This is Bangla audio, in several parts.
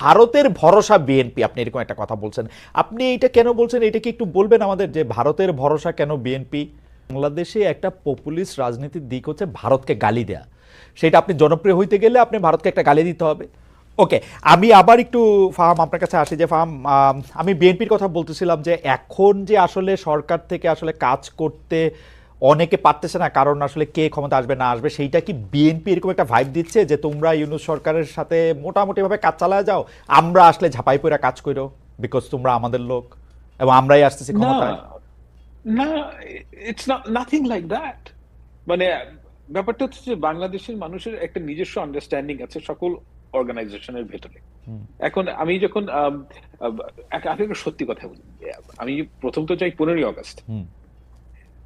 ভারতের ভরসা বিএনপি আপনি এরকম একটা কথা বলছেন। আপনি এটা কেন বলছেন? এটা কি একটু বলবেন আমাদের যে ভারতের ভরসা কেন বিএনপি বাংলাদেশে একটা পপুলিস্ট রাজনীতির দিক হচ্ছে ভারতকে গালি দেয়া। সেটা আপনি জনপ্রিয় হইতে গেলে আপনি ভারতকে একটা গালি দিতে হবে। ওকে আমি আবার একটু ফাহাম আপনার কাছে আসি যে ফাহাম, আমি বিএনপির কথা বলতেছিলাম যে এখন যে আসলে সরকার থেকে আসলে কাজ করতে অনেকে পারতেছে না কারণ আসলে কে ক্ষমতা আসবে না আসবে। সেইটা কি বিএনপি এরকম একটা ভাইব দিচ্ছে যে তোমরা ইউনুস সরকারের সাথে মোটামুটিভাবে কাজ চালায় যাও? আমরা আসলে ঝাপাই পড়া কাজ করো বিকজ তোমরা আমাদের লোক এবং আমরাই আসতেছি না ক্ষমতায়। না it's not nothing like that মানে ব্যাপারটা হচ্ছে যে বাংলাদেশের মানুষের একটা নিজস্ব আন্ডারস্ট্যান্ডিং আছে সকল অর্গানাইজেশনের ভেতরে। এখন আমি যখন সত্যি কথা বলি। আমি প্রথম তো চাই পনেরোই আগস্ট।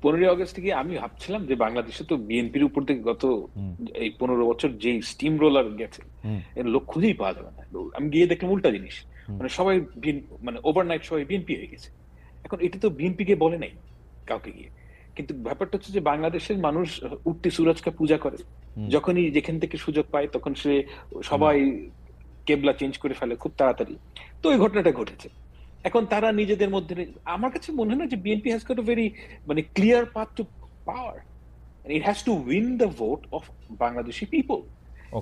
পনেরোই আগস্ট থেকে আমি ভাবছিলাম যে বাংলাদেশে তো বিএনপির উপর থেকে গত এই পনেরো বছর যে স্টিম রোলার গেছে এর লোক খুঁজেই পাওয়া যাবে না। আমি গিয়ে দেখলাম উল্টা জিনিস। মানে সবাই মানে ওভারনাইট সবাই বিএনপি হয়ে গেছে। এখন এটা তো বিএনপি কে বলে নাই কাউকে গিয়ে। কিন্তু ব্যাপারটা হচ্ছে যে বাংলাদেশের মানুষ উঠতে সুরজকে পূজা করে। যখনই যেখান থেকে সুযোগ পায় তখন সে সবাই কেবলা চেঞ্জ করে ফেলে খুব তাড়াতাড়ি। তো ওই ঘটনাটা ঘটেছে। এখন তারা নিজেদের মধ্যে আমার কাছে মনে হয় না যে বিএনপি হ্যাজ গট ভেরি মানে clear path to power it has to win the vote of Bangladeshi people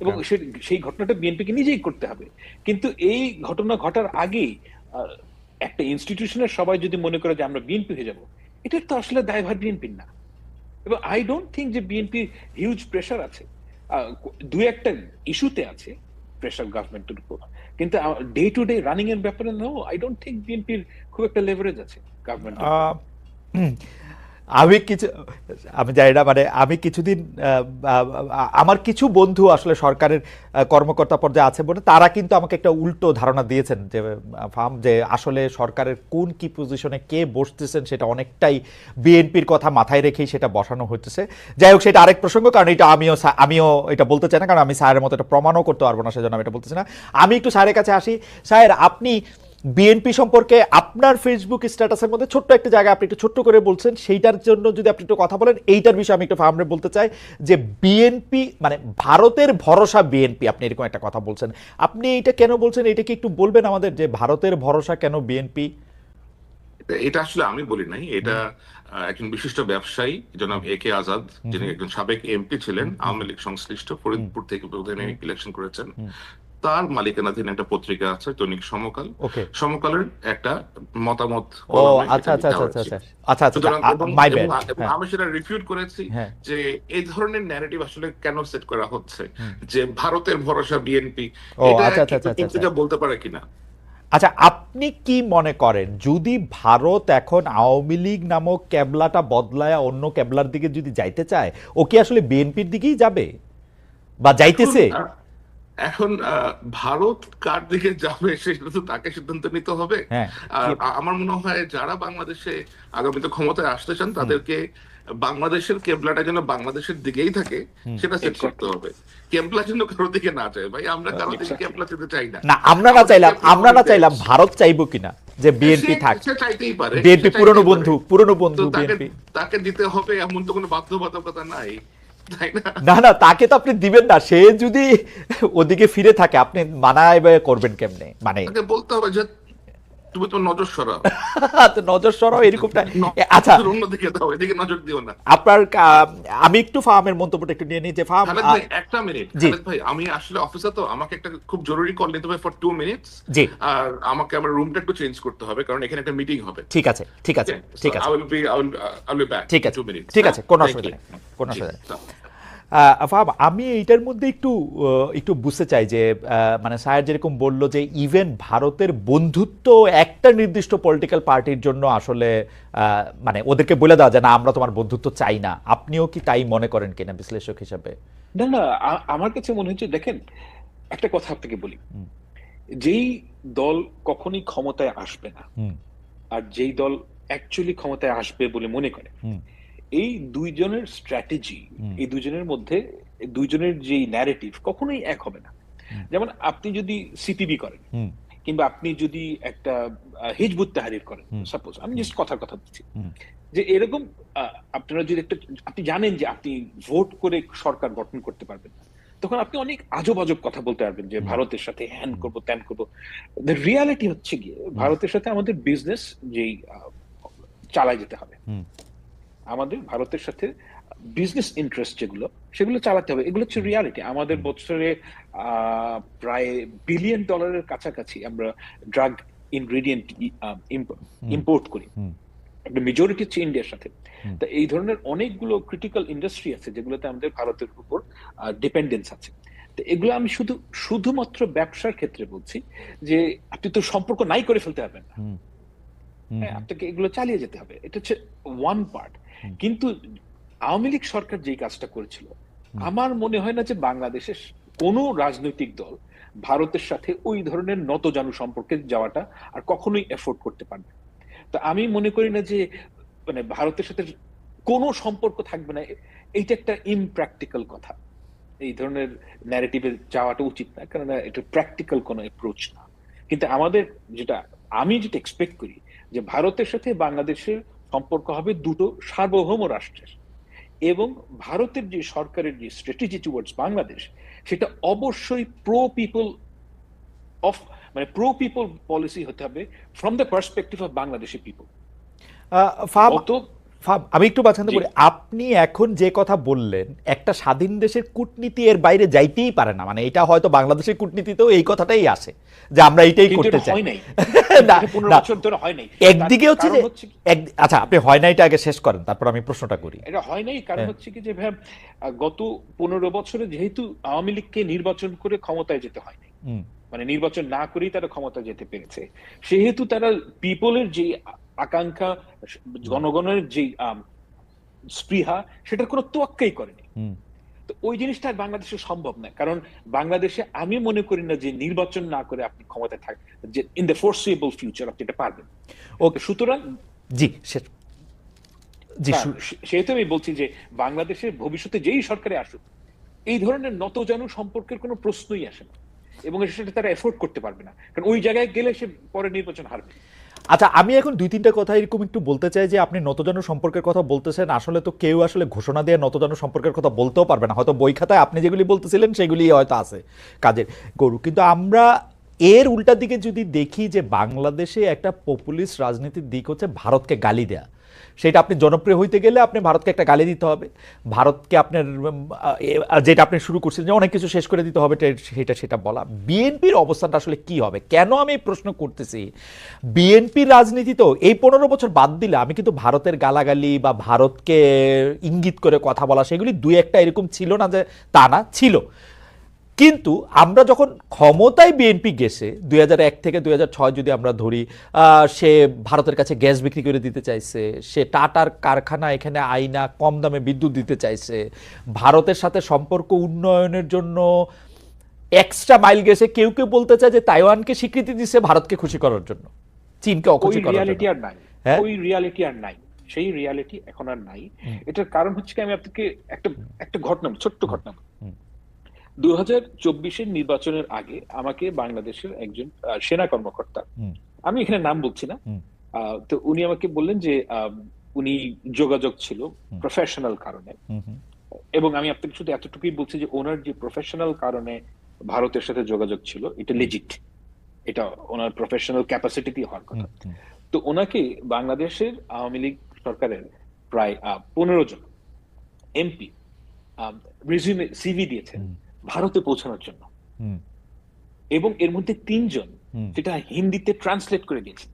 এবং সেই ঘটনাটা বিএনপিকে নিজেই করতে হবে। কিন্তু এই ঘটনা ঘটার আগেই আহ, একটা ইনস্টিটিউশনের সবাই যদি মনে করে যে আমরা বিএনপি হয়ে যাব এটার তো আসলে দায়ভার বিএনপির না। এবং আই ডোন্ট থিঙ্ক যে বিএনপি হিউজ প্রেশার আছে। দু একটা ইস্যুতে আছে প্রেশার গভর্নমেন্টের উপর। কিন্তু ডে টু ডে রানিং এর ব্যাপারে নো আই ডোন্ট থিঙ্ক বিএনপির খুব একটা লেভারেজ আছে গভর্নমেন্ট আমি কিছু, আমি জানি না মানে আমি কিছুদিন আমার কিছু বন্ধু আসলে সরকারের কর্মকর্তা পর্যায়ে আছে বলে তারা কিন্তু আমাকে একটা উল্টো ধারণা দিয়েছেন যে ফার্ম যে আসলে সরকারের কোন কি পজিশনে কে বসতেছেন সেটা অনেকটাই বিএনপির কথা মাথায় রেখেই সেটা বসানো হইতেছে। যাই হোক, সেটা আরেক প্রসঙ্গ, কারণ এটা আমিও আমিও এটা বলতে চাই না, কারণ আমি স্যারের মতো এটা প্রমাণও করতে পারব না, সেজন্য আমি এটা বলতেছি না। আমি একটু স্যারের কাছে আসি। স্যার, আপনি বিএনপি সম্পর্কে আপনার ফেসবুক স্ট্যাটাসের মধ্যে ছোট্ট একটা জায়গা আপনি একটু ছোট্ট করে বলছেন সেইটার জন্য যদি আপনি একটু কথা বলেন এইটার বিষয়ে আমি একটু ফার্মে বলতে চাই যে বিএনপি মানে ভারতের ভরসা বিএনপি আপনি এরকম একটা কথা বলছেন। আপনি এটা কেন বলছেন? এটা কি একটু বলবেন আমাদের যে ভারতের ভরসা কেন বিএনপি এটা আসলে আমি বলি নাই এটা একজন বিশিষ্ট ব্যবসায়ী জনাব এ কে আজাদ যিনি একজন সাবেক এমপি ছিলেন আওয়ামী লীগ সংশ্লিষ্ট ফরিদপুর থেকে ইলেকশন করেছেন। তার মালিকানাধীন একটা পত্রিকা আছে দৈনিক সমকাল। সমকালের একটা মতামত ও আচ্ছা আচ্ছা আচ্ছা আচ্ছা আচ্ছা আচ্ছা এবং আমি সেটা রিফিউট করেছি হ্যাঁ। যে এই ধরনের ন্যারেটিভ আসলে কেন সেট করা হচ্ছে? যে ভারতের ভরসা বিএনপি এটা আচ্ছা, আচ্ছা, আচ্ছা, আচ্ছা। বলতে পারে কিনা? আচ্ছা আপনি কি মনে করেন যদি ভারত এখন আওয়ামী লীগ নামক ক্যাবলাটা বদলায় অন্য ক্যাবলার দিকে যদি যাইতে চায় ও কি আসলে বিএনপির দিকেই যাবে? বা যাইতেছে? এখন, আহ, ভারত কার দিকে যাবে সেটা তো তাকে সিদ্ধান্ত নিতে হবে। হ্যাঁ। আর আমার মনে হয় যারা বাংলাদেশে আগামীতে ক্ষমতায় আসতে চান তাদেরকে বাংলাদেশের কেবলাটা যেন বাংলাদেশের দিকেই থাকে সেটা সেট করতে হবে। কেবলা যেন কারোর দিকে না যায় ভাই আমরা কারোর দিকে. কেবলা যেতে চাই না। না আমরা না চাইলাম আমরা না চাইলাম ভারত চাইব কিনা যে বিএনপি থাক। চাইতেই পারে বিএনপি পুরনো বন্ধু পুরনো বন্ধু তাকে বিএনপি। তাকে দিতে হবে এমন তো কোনো বাধ্যবাধকতা নাই। না? না তাকে তো আপনি দিবেন না। সে যদি ওদিকে ফিরে থাকে আপনি মানায় করবেন কেমনে? মানে বলতে হবে যে তুমি তো নজর সরাও। নজর সরাও এরকমটা আচ্ছা। অন্যদিকে দাও এদিকে নজর দিও না। আপনার আমি একটু ফার্মের মন্তব্যটা একটু নিয়ে নিই যে ফার্ম একটা মিনিট। খালেদ ভাই আমি আসলে অফিসে তো আমাকে একটা খুব জরুরি কল নিতে হবে ফর টু মিনিটস জি। আর আমাকে আমার রুমটা একটু চেঞ্জ করতে হবে কারণ এখানে একটা মিটিং হবে। ঠিক আছে ঠিক আছে ঠিক আছে। I will be I will be back ঠিক আছে টু মিনিটস ঠিক আছে কোনো অসুবিধা নেই কোনো অসুবিধা নেই। আহ, ফাহাম আমি এইটার মধ্যে একটু একটু বুঝতে চাই যে মানে স্যার যেরকম বলল যে ইভেন ভারতের বন্ধুত্ব একটা নির্দিষ্ট পলিটিক্যাল পার্টির জন্য আসলে মানে ওদেরকে বলে দেওয়া যায় না আমরা তোমার বন্ধুত্ব চাই না। আপনিও কি তাই মনে করেন কিনা বিশ্লেষক হিসাবে? না না আমার কাছে মনে হচ্ছে দেখেন একটা কথা আপনাকে বলি। যেই দল কখনই ক্ষমতায় আসবে না আর যেই দল অ্যাকচুয়ালি ক্ষমতায় আসবে বলে মনে করে। এই দুইজনের স্ট্র্যাটেজি এই দুজনের মধ্যে দুইজনের যে ন্যারেটিভ কখনোই এক হবে না। যেমন আপনি যদি সিপিবি করেন কিংবা আপনি যদি একটা হিজবুত তাহারির করেন সাপোজ আমি জাস্ট কথার কথা বলছি। যে এরকম আপনারা যদি একটা আপনি জানেন যে আপনি ভোট করে সরকার গঠন করতে পারবেন না তখন আপনি অনেক আজব আজব কথা বলতে পারবেন যে ভারতের সাথে হ্যান করব ত্যান করব। দ্য রিয়ালিটি হচ্ছে গিয়ে ভারতের সাথে আমাদের বিজনেস যেই চালায় যেতে হবে। আমাদের ভারতের সাথে বিজনেস ইন্টারেস্ট যেগুলো সেগুলো চালাতে হবে। এগুলো হচ্ছে রিয়ালিটি আমাদের বছরে প্রায় বিলিয়ন ডলারের কাছাকাছি আমরা ড্রাগ ইনগ্রেডিয়েন্ট ইম্পোর্ট করি। মেজরিটি হচ্ছে ইন্ডিয়ার সাথে। তা এই ধরনের অনেকগুলো ক্রিটিক্যাল ইন্ডাস্ট্রি আছে যেগুলোতে আমাদের ভারতের উপর ডিপেন্ডেন্স আছে। তো এগুলো আমি শুধু শুধুমাত্র ব্যবসার ক্ষেত্রে বলছি যে আপনি তো সম্পর্ক নাই করে ফেলতে পারবেন না। আপনাকে এগুলো চালিয়ে যেতে হবে। এটা হচ্ছে ওয়ান পার্ট কিন্তু আওয়ামী লীগ সরকার যেই কাজটা করেছিল আমার মনে হয় না যে বাংলাদেশের কোনো রাজনৈতিক দল ভারতের সাথে ওই ধরনের নতজানু সম্পর্কে যাওয়াটা আর কখনোই এফোর্ড করতে পারবে। তো আমি মনে করি না যে মানে ভারতের সাথে কোনো সম্পর্ক থাকবে না। এইটা একটা ইমপ্র্যাকটিক্যাল কথা। এই ধরনের ন্যারেটিভে যাওয়াটা উচিত না কেননা এটা প্র্যাকটিক্যাল কোনো অ্যাপ্রোচ না। কিন্তু আমাদের যেটা আমি যেটা এক্সপেক্ট করি যে ভারতের সাথে বাংলাদেশের সম্পর্ক হবে দুটো সার্বভৌম রাষ্ট্রের। এবং ভারতের যে সরকারের যে স্ট্র্যাটেজি টুয়ার্ডস বাংলাদেশ সেটা অবশ্যই প্রো পিপল অফ মানে প্রো পিপল পলিসি হতে হবে from the perspective of Bangladeshi people আমি একটু বাছাতে জি। বলি আপনি এখন যে কথা বললেন একটা স্বাধীন দেশের কূটনীতি এর বাইরে যাইতেই পারে না। মানে এটা হয়তো বাংলাদেশের কূটনীতিতেও এই কথাটাই আসে যে আমরা এইটাই কিন্তু করতে চাই। একদিকে হচ্ছে যে আচ্ছা আপনি হয় আগে শেষ করেন তারপর আমি প্রশ্নটা করি। এটা হয় নাই কারণ। হচ্ছে কি যে ভাই গত পনেরো বছরে যেহেতু আওয়ামী লীগকে নির্বাচন করে ক্ষমতায় যেতে হয় নাই। মানে নির্বাচন না করেই তারা ক্ষমতা যেতে পেরেছে। সেহেতু তারা পিপলের যে আকাঙ্ক্ষা জনগণের যে স্পৃহা সেটার কোনো তোয়াক্কাই করেনি। তো ওই জিনিসটা আর বাংলাদেশে সম্ভব না কারণ বাংলাদেশে আমি মনে করি না যে নির্বাচন না করে আপনি ক্ষমতায় থাক যে ইন দ্য ফোর্সেবল ফিউচার আপনি এটা পারবেন। ওকে। সুতরাং জি জি হ্যাঁ, সে- সেহেতু আমি বলছি যে বাংলাদেশের ভবিষ্যতে যেই সরকারে আসুক এই ধরনের নতজানু সম্পর্কের কোনো প্রশ্নই আসে না। এবং সেটা তারা এফোর্ড করতে পারবে না। কারণ ওই জায়গায় গেলে সে পরে নির্বাচন হারবে। আচ্ছা আমি এখন দুই তিনটা কথা এরকম একটু বলতে চাই যে আপনি নতজানু সম্পর্কের কথা বলতেছেন, আসলে তো কেউ আসলে ঘোষণা দিয়ে নতজানু সম্পর্কের কথা বলতেও পারবে না। হয়তো বই খাতায় আপনি যেগুলি বলতেছিলেন সেগুলি হয়তো আছে কাজের গরু। কিন্তু আমরা এর উল্টা দিকে যদি দেখি যে বাংলাদেশে একটা পপুলিস্ট রাজনীতির দিক হচ্ছে ভারতকে গালি দেয়া। সেটা আপনি জনপ্রিয় হইতে গেলে আপনি ভারতকে একটা গালি দিতে হবে। ভারতকে আপনার যেটা আপনি শুরু করছেন যে অনেক কিছু শেষ করে দিতে হবে সেটা সেটা বলা। বিএনপির অবস্থানটা আসলে কি হবে? কেন আমি এই প্রশ্ন করতেছি? বিএনপির রাজনীতি তো এই পনেরো বছর বাদ দিলে আমি কিন্তু ভারতের গালাগালি বা ভারতকে ইঙ্গিত করে কথা বলা, সেগুলি দুই একটা এরকম ছিল না যে তা না, ছিল। কিন্তু আমরা যখন ক্ষমতায় বিএনপি গেছে দুই এক থেকে দুই হাজার ছয় যদি আমরা ধরি আহ, সে ভারতের কাছে গ্যাস বিক্রি করে দিতে চাইছে সে টাটার কারখানা এখানে আইনা কম দামে বিদ্যুৎ দিতে চাইছে ভারতের সাথে সম্পর্ক উন্নয়নের জন্য এক্সট্রা মাইল গেছে কেউ কেউ বলতে চায় যে তাইওয়ানকে স্বীকৃতি দিচ্ছে ভারতকে খুশি করার জন্য চীনকে অখুশি করার রিয়ালিটি জন্য। আর নাই হ্যাঁ? ওই রিয়ালিটি আর নাই সেই রিয়ালিটি এখন আর নাই। এটার কারণ হচ্ছে কি আমি আপনাকে একটা একটা ঘটনা ছোট্ট ঘটনা। দু হাজার চব্বিশের নির্বাচনের আগে আমাকে বাংলাদেশের একজন সেনা কর্মকর্তা। আমি এখানে নাম বলছি না। তো উনি আমাকে বললেন যে উনি যোগাযোগ ছিল প্রফেশনাল কারণে। এবং আমি আপনাকে শুধু এতটুকুই বলছি যে ওনার যে প্রফেশনাল কারণে ভারতের সাথে যোগাযোগ ছিল এটা লেজিট এটা ওনার প্রফেশনাল ক্যাপাসিটি হওয়ার কথা। তো ওনাকে বাংলাদেশের আওয়ামী লীগ সরকারের প্রায় পনেরো জন এমপি রিজিউমে সিভি দিয়েছেন। ভারতে পৌঁছানোর জন্য। এবং এর মধ্যে তিনজন। সেটা হিন্দিতে ট্রান্সলেট করে দিয়েছে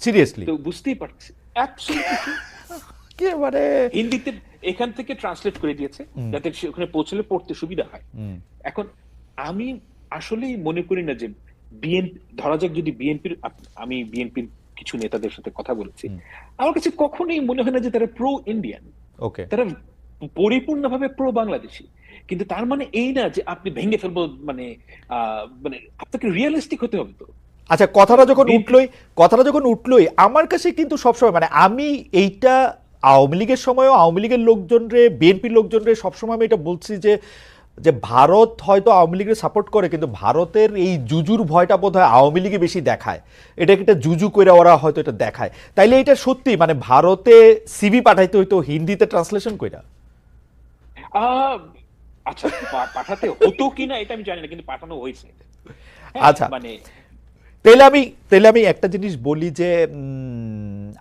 সিরিয়াসলি তো বুঝতেই পারছি. একেবারে হিন্দিতে এখান থেকে ট্রান্সলেট করে দিয়েছে যাতে ওখানে পৌঁছলে পড়তে সুবিধা হয়। এখন আমি আসলেই মনে করি না যে বিএনপি ধরা যাক যদি বিএনপির আমি বিএনপির কিছু নেতাদের সাথে কথা বলেছি আমার কাছে কখনোই মনে হয় না যে তারা প্রো ইন্ডিয়ান ওকে তারা পরিপূর্ণভাবে প্রো বাংলাদেশি কিন্তু তার মানে এই না যে আপনি ভেঙে ফেলব মানে মানে আপনাকে রিয়েলিস্টিক হতে হবে তো। আচ্ছা কথাটা যখন উঠলোই কথাটা যখন উঠলোই আমার কাছে কিন্তু সবসময় মানে আমি এইটা আওয়ামী লীগের সময়ও আওয়ামী লীগের লোকজন রে বিএনপির লোকজন রে সবসময় আমি এটা বলছি যে যে ভারত হয়তো আওয়ামী লীগের সাপোর্ট করে কিন্তু ভারতের এই জুজুর ভয়টা বোধ হয় আওয়ামী লীগে বেশি দেখায়। এটাকে একটা জুজু করে ওরা হয়তো এটা দেখায়। তাইলে এটা সত্যি মানে ভারতে সিভি পাঠাইতে হইতো হিন্দিতে ট্রান্সলেশন কইরা? আচ্ছা পাঠাতে হতো কিনা এটা আমি জানি না কিন্তু পাঠানো হয়েছে হ্যাঁ, আচ্ছা। মানে তাহলে আমি তাহলে আমি একটা জিনিস বলি যে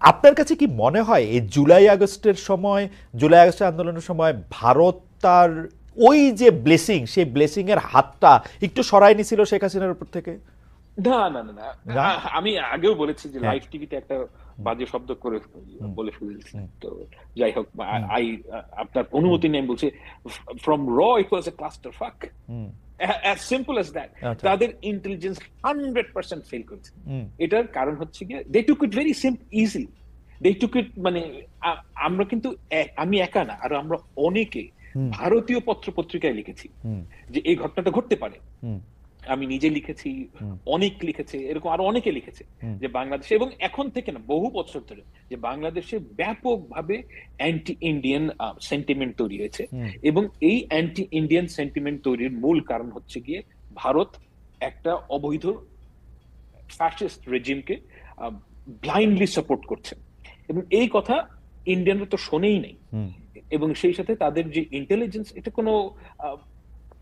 আপনার কাছে কি মনে হয় এই জুলাই আগস্টের সময় জুলাই আগস্টের আন্দোলনের সময় ভারত তার ওই যে ব্লেসিং সেই ব্লেসিং এর হাতটা একটু সরাই নিছিল শেখ হাসিনার উপর থেকে না না না আমি আগেও বলেছি যে হ্যাঁ। লাইভ টিভিতে একটা বাজে শব্দ করে বলে ফেলেছি। তো যাই হোক আই আপনার অনুমতি নেই বলছে ফ্রম র it was a cluster fuck as simple as that. তাদের ইন্টেলিজেন্স হান্ড্রেড পার্সেন্ট ফেল করেছে। এটার কারণ হচ্ছে গিয়ে they took it very simple easy they took it মানে আমরা কিন্তু আমি একা না আর আমরা অনেকে ভারতীয় পত্র পত্রিকায় লিখেছি যে এই ঘটনাটা ঘটতে পারে। আমি নিজে লিখেছি অনেক লিখেছে এরকম আরও অনেকে লিখেছে যে বাংলাদেশে এবং এখন থেকে না বহু বছর ধরে যে বাংলাদেশে ব্যাপকভাবে অ্যান্টি ইন্ডিয়ান সেন্টিমেন্ট তৈরি হয়েছে এবং এই অ্যান্টি ইন্ডিয়ান সেন্টিমেন্ট তৈরির মূল কারণ হচ্ছে গিয়ে ভারত একটা অবৈধ ফ্যাসিস্ট রেজিমকে ব্লাইন্ডলি সাপোর্ট করছে। এবং এই কথা ইন্ডিয়ানরা তো শোনেই নেই। এবং সেই সাথে তাদের যে ইন্টেলিজেন্স এটা কোনো আহ,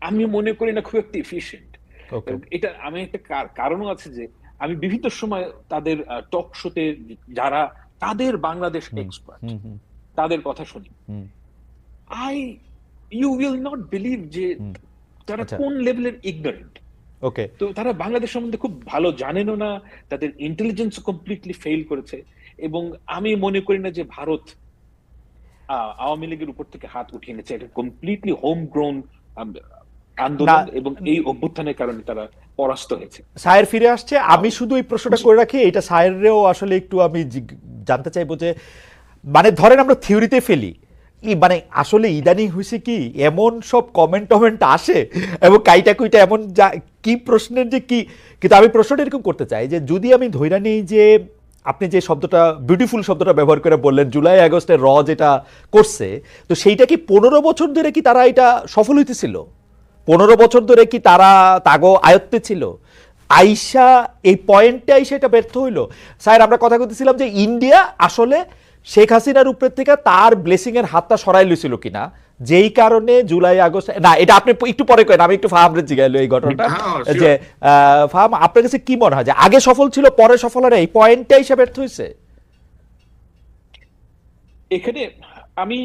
আমি মনে করি না খুব একটা Okay. এটা আমি একটা কারণও আছে যে আমি বিভিন্ন সময় তাদের টক শোতে যারা তাদের বাংলাদেশ এক্সপার্ট তাদের কথা শুনি। I you will not believe যে তারা আচ্ছা। কোন লেভেলের ইগনোরেন্ট ওকে তো তারা বাংলাদেশ সম্বন্ধে খুব ভালো জানেনও না তাদের ইন্টেলিজেন্স কমপ্লিটলি ফেল করেছে এবং আমি মনে করি না যে ভারত আওয়ামী লীগের উপর থেকে হাত উঠিয়ে নিয়েছে এটা কমপ্লিটলি হোম গ্রোন আন্দোলন এবং এই অভ্যুত্থানের কারণে তারা পরাস্ত হয়েছে। সায়ের ফিরে আসছে। আমি শুধু এই প্রশ্নটা করে রাখি এটা সায়েরও আসলে একটু আমি জানতে চাইব যে মানে ধরেন আমরা থিওরিতে ফেলি মানে আসলে ইদানিং হয়েছে কি এমন সব কমেন্ট টমেন্ট আসে এবং কাইটা কুইটা এমন যা কি প্রশ্নের যে কি কিন্তু আমি প্রশ্নটা এরকম করতে চাই যে যদি আমি ধৈরা নিই যে আপনি যে শব্দটা বিউটিফুল শব্দটা ব্যবহার করে বললেন জুলাই আগস্টে র যেটা করছে তো সেইটা কি পনেরো বছর ধরে কি তারা এটা সফল হইতেছিল? পনেরো বছর ধরে কি তারা তাগো আয়ত্তে ছিল? আইসা এই পয়েন্টে আইসা এটা ব্যর্থ হইল। স্যার আমরা কথা বলতেছিলাম যে ইন্ডিয়া আসলে শেখ হাসিনার উপর থেকে তার ব্লেসিং এর হাতটা সরাই লইছিল কিনা? যেই কারণে জুলাই আগস্ট না এটা আপনি একটু পরে করেন আমি একটু ফাহামরে জিগাইলো এই ঘটনাটা। হ্যাঁ, যে ফাহাম আপনার কাছে কি মনে হয় যে আগে সফল ছিল পরে সফল হয় এই পয়েন্টে আইসা ব্যর্থ হয়েছে এখানে আমি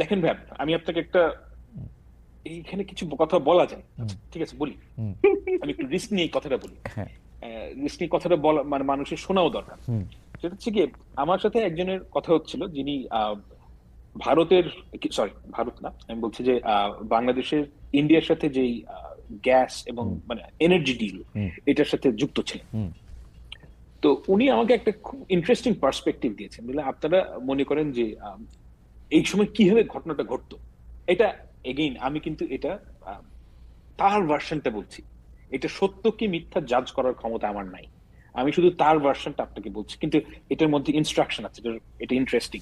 দেখেন ভাই আমি আপনাকে একটা এইখানে কিছু কথা বলা যায়। ঠিক আছে বলি। আমি একটু রিস্ক নিয়ে কথাটা বলি। হ্যাঁ। রিস্ক নিয়ে কথাটা বলা মানে মানুষের শোনাও দরকার। সেটা হচ্ছে কি আমার সাথে একজনের কথা হচ্ছিল যিনি ভারতের সরি ভারত না আমি বলছি যে বাংলাদেশের ইন্ডিয়ার সাথে যেই গ্যাস এবং মানে এনার্জি ডিল এটার সাথে যুক্ত ছিলেন। তো উনি আমাকে একটা খুব ইন্টারেস্টিং পার্সপেক্টিভ দিয়েছেন। বলে আপনারা মনে করেন যে এই সময় কীভাবে ঘটনাটা ঘটতো? এটা এগেইন আমি কিন্তু এটা তার ভার্সনটা বলছি। এটা সত্য কি মিথ্যা জাজ করার ক্ষমতা আমার নাই। আমি শুধু তার ভার্সনটা আপনাকে বলছি কিন্তু এটার মধ্যে ইনস্ট্রাকশন আছে এটা- ইন্টারেস্টিং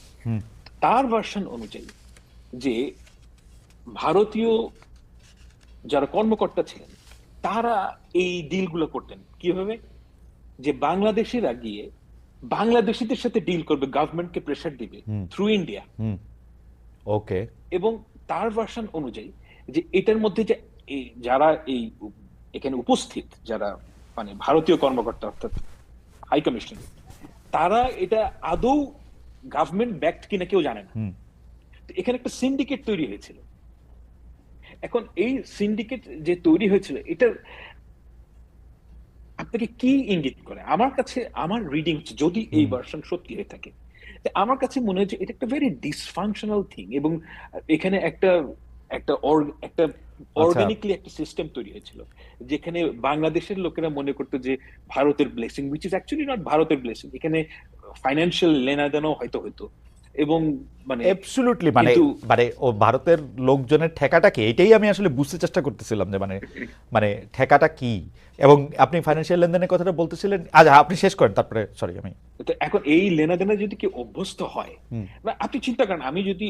তার ভার্সন অনুযায়ী যে ভারতীয় যারা কর্মকর্তা ছিলেন তারা এই ডিলগুলো করতেন। কীভাবে? যে বাংলাদেশিরা গিয়ে বাংলাদেশিদের সাথে ডিল করবে গভর্নমেন্টকে প্রেশার দিবে থ্রু ইন্ডিয়া ওকে এবং তার ভার্সন অনুযায়ী যে এটার মধ্যে যে যারা এই এখানে উপস্থিত যারা মানে ভারতীয় কর্মকর্তা অর্থাৎ হাই তারা এটা আদৌ গভর্নমেন্ট ব্যাকড কিনা কেউ জানে না। এখানে একটা সিন্ডিকেট তৈরি হয়েছিল। এখন এই সিন্ডিকেট যে তৈরি হয়েছিল এটার আপনাকে কি ইঙ্গিত করে? আমার কাছে আমার রিডিং যদি এই ভার্সন সত্যি হয়ে থাকে আমার কাছে মনে হচ্ছে এটা একটা ভেরি ডিসফাংশনাল থিং এবং এখানে একটা একটা একটা অর্গানিকলি একটা সিস্টেম তৈরি হয়েছিল যেখানে বাংলাদেশের লোকেরা মনে করতো যে ভারতের blessing which is actually not ভারতের ব্লেসিং এখানে ফাইন্যান্সিয়াল লেনাদেনও হয়তো হতো। এবং মানে অ্যাবসলিউটলি মানে মানে ও ভারতের লোকজনের ঠেকাটা কি? এটাই আমি আসলে বুঝতে চেষ্টা করতেছিলাম যে মানে মানে ঠেকাটা কি? এবং আপনি ফাইন্যান্সিয়াল লেনদেনের কথাটা বলতেছিলেন। আচ্ছা আপনি শেষ করেন তারপরে সরি আমি তো এখন এই লেনাদেনা যদি কেউ অভ্যস্ত হয়। বা আপনি চিন্তা করেন আমি যদি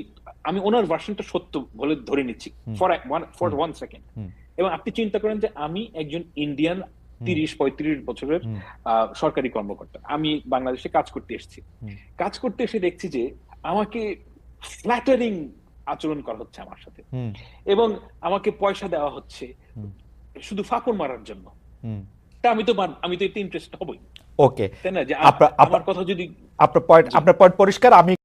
আমি ওনার ভার্সনটা সত্য বলে ধরে নিচ্ছি for one for one second এবং আপনি চিন্তা করেন যে আমি একজন ইন্ডিয়ান তিরিশ পঁয়ত্রিশ বছরের সরকারি কর্মকর্তা। আমি বাংলাদেশে কাজ করতে এসেছি। কাজ করতে এসে দেখছি যে আমাকে ফ্ল্যাটারিং আচরণ করা হচ্ছে আমার সাথে। এবং আমাকে পয়সা দেওয়া হচ্ছে শুধু ফাঁপড় মারার জন্য। তা আমি তো আমি তো এতে ইন্টারেস্ট হবই। ওকে তাই না? যে আপনার- আমার কথা যদি আপনার পয়েন্ট আপনার পয়েন্ট পরিষ্কার আমি